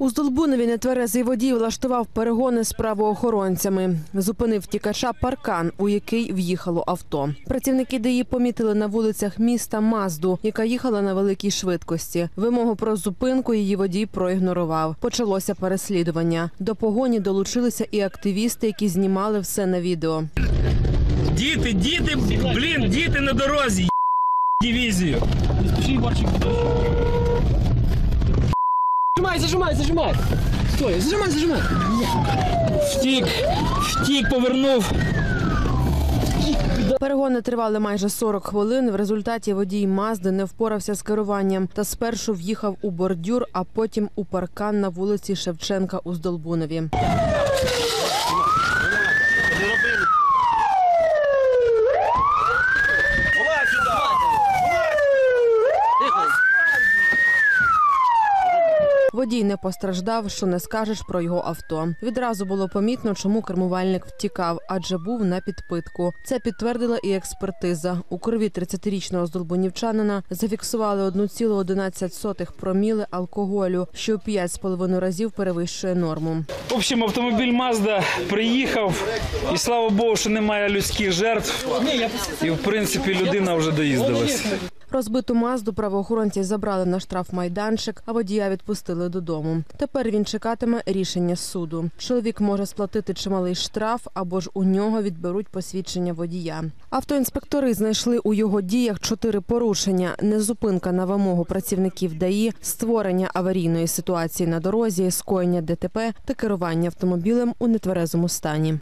У Здолбунові нетверезий водій влаштував перегони з правоохоронцями. Зупинив тікача паркан, у який в'їхало авто. Працівники ДАІ помітили на вулицях міста Мазду, яка їхала на великій швидкості. Вимогу про зупинку її водій проігнорував. Почалося переслідування. До погоні долучилися і активісти, які знімали все на відео. Діти, діти, блін, діти на дорозі. Дивізію. Зажимай, зажимай, зажимай. Стой, зажимай, зажимай. Втік, втік, повернув. Перегони тривали майже 40 хвилин. В результаті водій Мазди не впорався з керуванням та спершу в'їхав у бордюр, а потім у паркан на вулиці Шевченка у Здолбунові. Водій не постраждав, що не скажеш про його авто. Відразу було помітно, чому кермувальник втікав, адже був на підпитку. Це підтвердила і експертиза. У крові 30-річного здолбунівчанина зафіксували 1,11 проміли алкоголю, що у 5,5 разів перевищує норму. В общем, автомобіль Мазда приїхав, і слава Богу, що немає людських жертв. І в принципі людина вже доїздилась. Розбиту мазду правоохоронці забрали на штрафмайданчик, а водія відпустили додому. Тепер він чекатиме рішення суду. Чоловік може сплатити чималий штраф або ж у нього відберуть посвідчення водія. Автоінспектори знайшли у його діях чотири порушення: незупинка на вимогу працівників ДАІ, створення аварійної ситуації на дорозі, скоєння ДТП та керування автомобілем у нетверезому стані.